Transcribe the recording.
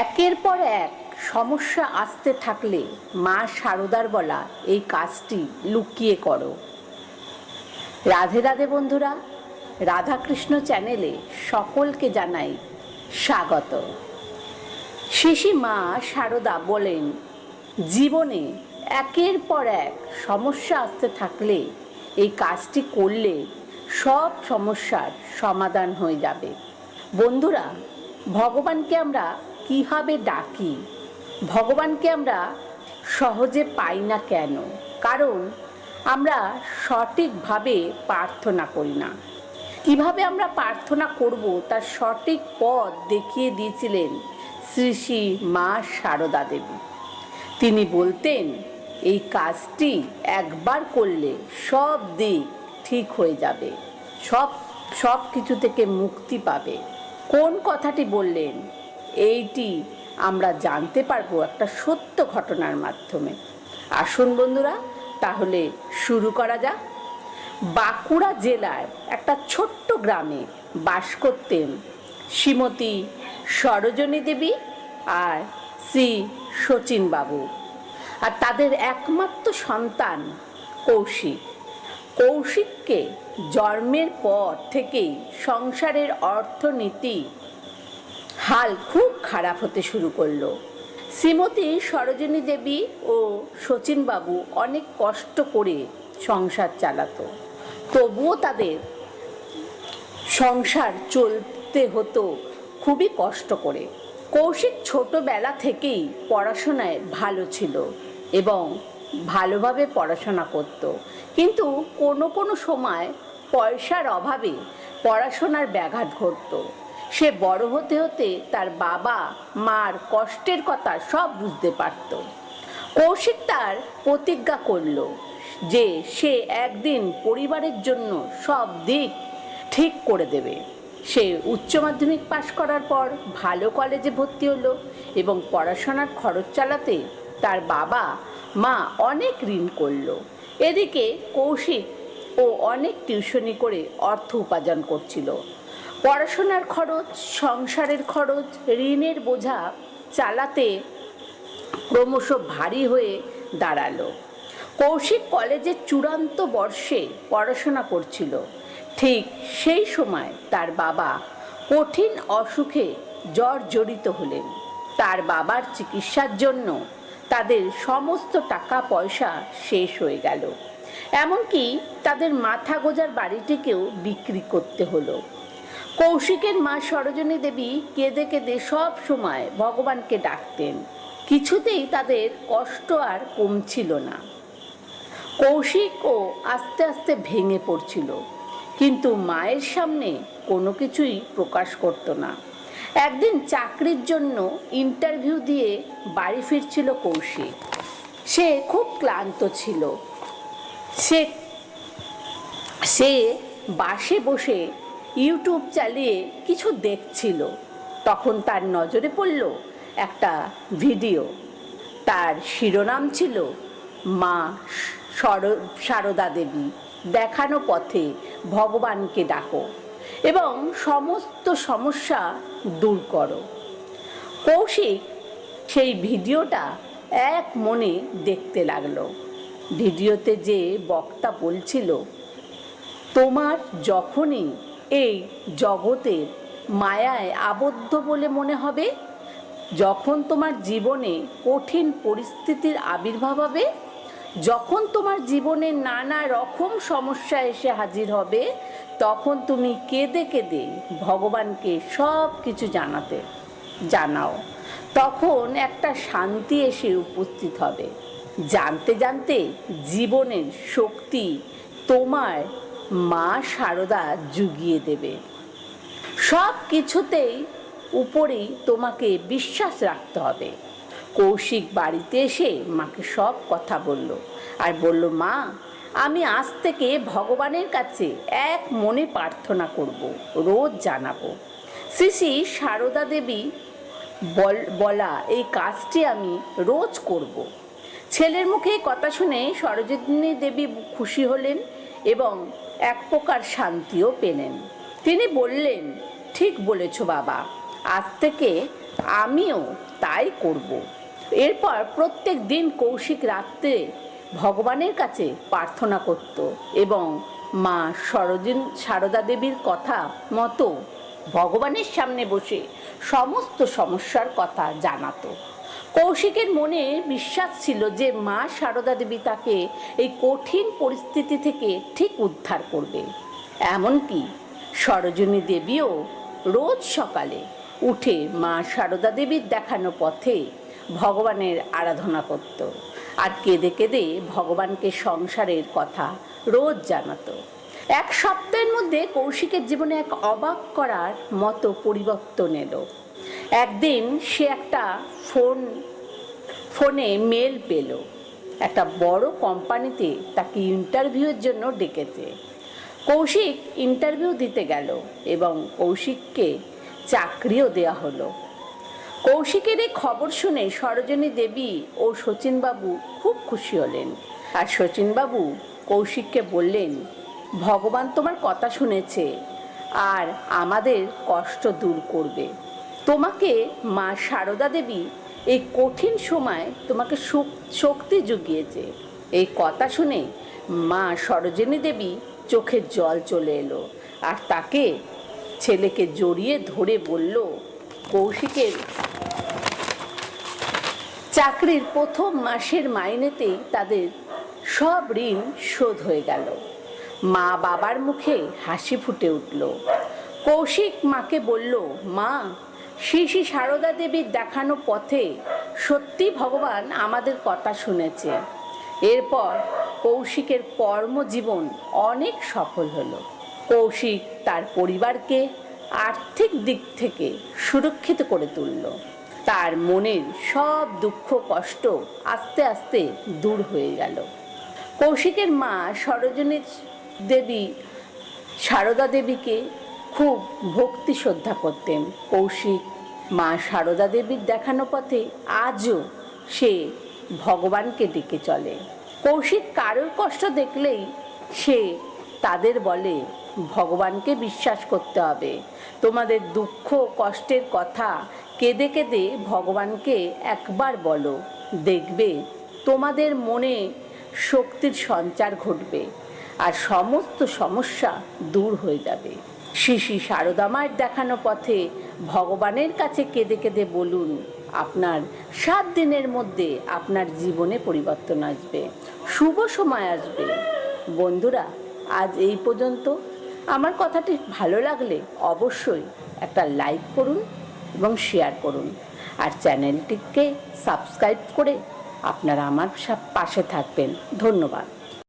একের পর এক সমস্যা আসতে থাকলে মা সারদার বলা এই কাজটি লুকিয়ে করো। রাধে রাধে বন্ধুরা, রাধাকৃষ্ণ চ্যানেলে সকলকে জানাই স্বাগত। শিশি মা সারদা বলেন, জীবনে একের পর এক সমস্যা আসতে থাকলে এই কাজটি করলে সব সমস্যার সমাধান হয়ে যাবে। বন্ধুরা, ভগবানকে আমরা কীভাবে ডাকি? ভগবানকে আমরা সহজে পাই না কেন? কারণ আমরা সঠিকভাবে প্রার্থনা করি না। কীভাবে আমরা প্রার্থনা করব তার সঠিক পথ দেখিয়ে দিয়েছিলেন শ্রী শ্রী মা সারদা দেবী। তিনি বলতেন, এই কাজটি একবার করলে সব দিক ঠিক হয়ে যাবে। সব সব কিছু থেকে মুক্তি পাবে। কোন কথাটি বললেন? এইটি আমরা জানতে পারব একটা সত্য ঘটনার মাধ্যমে। আসুন বন্ধুরা, তাহলে শুরু করা যাক। বাঁকুড়া জেলার একটা ছোট্ট গ্রামে বাস করতেন শ্রীমতী সরোজনী দেবী আর শ্রী শচীন বাবু আর তাদের একমাত্র সন্তান কৌশিক। কৌশিককে জন্মের পর থেকেই সংসারের অর্থনীতি হাল খুব খারাপ হতে শুরু করল। শ্রীমতী সরোজিনী দেবী ও শচীনবাবু অনেক কষ্ট করে সংসার চালাতো। তবুও তাদের সংসার চলতে হতো খুবই কষ্ট করে। কৌশিক ছোটবেলা থেকেই পড়াশোনায় ভালো ছিল এবং ভালোভাবে পড়াশোনা করত। কিন্তু কোনো কোনো সময় পয়সার অভাবে পড়াশোনার ব্যাঘাত ঘটতো। সে বড় হতে হতে তার বাবা মার কষ্টের কথা সব বুঝতে পারত। কৌশিক তার প্রতিজ্ঞা করল যে সে একদিন পরিবারের জন্য সব দিক ঠিক করে দেবে। সে উচ্চ মাধ্যমিক পাশ করার পর ভালো কলেজে ভর্তি হলো এবং পড়াশোনার খরচ চালাতে তার বাবা, মা অনেক ঋণ করল। এদিকে কৌশিক ও অনেক টিউশনি করে অর্থ উপার্জন করছিল। পড়াশোনার খরচ, সংসারের খরচ, ঋণের বোঝা চালাতে ক্রমশ ভারী হয়ে দাঁড়াল। কৌশিক কলেজের চূড়ান্ত বর্ষে পড়াশোনা করছিল। ঠিক সেই সময় তার বাবা কঠিন অসুখে জ্বর জড়িত হলেন। তার বাবার চিকিৎসার জন্য তাদের সমস্ত টাকা পয়সা শেষ হয়ে গেল। এমনকি তাদের মাথা গোজার বাড়িটিকেও বিক্রি করতে হলো। কৌশিকের মা সরোজনী দেবী কেঁদে কেঁদে সব সময় ভগবানকে ডাকতেন। কিছুতেই তাদের কষ্ট আর কমছিল না। কৌশিকও আস্তে আস্তে ভেঙে পড়ছিল, কিন্তু মায়ের সামনে কোনো কিছুই প্রকাশ করত না। একদিন চাকরির জন্য ইন্টারভিউ দিয়ে বাড়ি ফিরছিল কৌশিক। সে খুব ক্লান্ত ছিল। সে সে বাসে বসে ইউটিউব চালিয়ে কিছু দেখছিল। তখন তার নজরে পড়ল একটা ভিডিও। তার শিরোনাম ছিল, মা সর, সারদা দেবী, দেখানো পথে ভগবানকে ডাকো এবং সমস্ত সমস্যা দূর করো। কৌশিক সেই ভিডিওটা এক মনে দেখতে লাগল। ভিডিওতে যে বক্তা বলছিল, তোমার যখনই এই জগতের মায়ায় আবদ্ধ বলে মনে হবে? যখন তোমার জীবনে কঠিন পরিস্থিতির আবির্ভাব হবে, যখন তোমার জীবনে নানা রকম সমস্যা এসে হাজির হবে, তখন তুমি কেঁদে কেঁদে ভগবানকে সব কিছু জানাতে, জানাও। তখন একটা শান্তি এসে উপস্থিত হবে। জানতে জানতে জীবনের শক্তি তোমার মা সারদা জুগিয়ে দেবে। সব কিছুতেই উপরেই তোমাকে বিশ্বাস রাখতে হবে। কৌশিক বাড়িতে এসে মাকে সব কথা বলল আর বলল, মা, আমি আজ থেকে ভগবানের কাছে এক মনে প্রার্থনা করব, রোজ জানাব। শ্রী শ্রী সারদা দেবী বল এই কাজটি আমি রোজ করব। ছেলের মুখে কথা শুনে সরোজিনী দেবী খুশি হলেন এবং এক প্রকার শান্তিও পেলেন। তিনি বললেন, ঠিক বলেছ বাবা, আজ থেকে আমিও তাই করব। এরপর প্রত্যেক দিন কৌশিক রাত্রে ভগবানের কাছে প্রার্থনা করত এবং মা সরোজিন, সারদা দেবীর কথা মতো ভগবানের সামনে বসে সমস্ত সমস্যার কথা জানাতো। কৌশিকের মনে বিশ্বাস ছিল যে মা সারদা দেবী তাকে এই কঠিন পরিস্থিতি থেকে ঠিক উদ্ধার করবে। এমনকি সরোজিনী দেবীও রোজ সকালে উঠে মা সারদা দেবীর দেখানো পথে ভগবানের আরাধনা করত আর কেঁদে কেঁদে ভগবানকে সংসারের কথা রোজ জানাতো। এক সপ্তাহের মধ্যে কৌশিকের জীবনে এক অবাক করার মতো পরিবর্তন এলো। একদিন সে একটা ফোন, ফোনে মেল পেল। একটা বড় কোম্পানিতে তাকে ইন্টারভিউয়ের জন্য ডেকেছে। কৌশিক ইন্টারভিউ দিতে গেল এবং কৌশিককে চাকরিও দেওয়া হলো। কৌশিকের এই খবর শুনে সরোজনী দেবী ও শচীনবাবু খুব খুশি হলেন। আর শচীনবাবু কৌশিককে বললেন, ভগবান তোমার কথা শুনেছে, আর আমাদের কষ্ট দূর করবে। তোমাকে মা সারদা দেবী এই কঠিন সময় তোমাকে শক্তি জুগিয়েছে। এই কথা শুনে মা সরোজিনী দেবী চোখে জল চলে এলো আর তাকে ছেলেকে জড়িয়ে ধরে বলল, কৌশিকের, চাকরির প্রথম মাসের মাইনেতেই তাদের সব ঋণ শোধ হয়ে গেল। মা বাবার মুখে হাসি ফুটে উঠল। কৌশিক মাকে বলল, মা শ্রী শ্রী সারদা দেবীর দেখানো পথে সত্যি ভগবান আমাদের কথা শুনেছে। এরপর কৌশিকের কর্মজীবন অনেক সফল হলো। কৌশিক তার পরিবারকে আর্থিক দিক থেকে সুরক্ষিত করে তুলল। তার মনের সব দুঃখ, কষ্ট আস্তে আস্তে দূর হয়ে গেল। কৌশিকের মা সরোজনী দেবী সারদা দেবীকে খুব ভক্তি শ্রদ্ধা করতেন। কৌশিক মা সারদা দেবীর দেখানো পথে আজও সে ভগবানকে ডেকে চলে। কৌশিক কারোর কষ্ট দেখলেই সে তাদের বলে, ভগবানকে বিশ্বাস করতে হবে। তোমাদের দুঃখ কষ্টের কথা কেঁদে কেঁদে ভগবানকে একবার বলো। দেখবে তোমাদের মনে শক্তির সঞ্চার ঘটবে আর সমস্ত সমস্যা দূর হয়ে যাবে। শিশি সারদামায়ের দেখানো পথে ভগবানের কাছে কেঁদে কেঁদে বলুন, আপনার সাত দিনের মধ্যে আপনার জীবনে পরিবর্তন আসবে, শুভ সময় আসবে। বন্ধুরা, আজ এই পর্যন্ত। আমার কথাটি ভালো লাগলে অবশ্যই একটা লাইক করুন এবং শেয়ার করুন। আর চ্যানেলটিকে সাবস্ক্রাইব করে আপনারা আমার পাশে থাকবেন। ধন্যবাদ।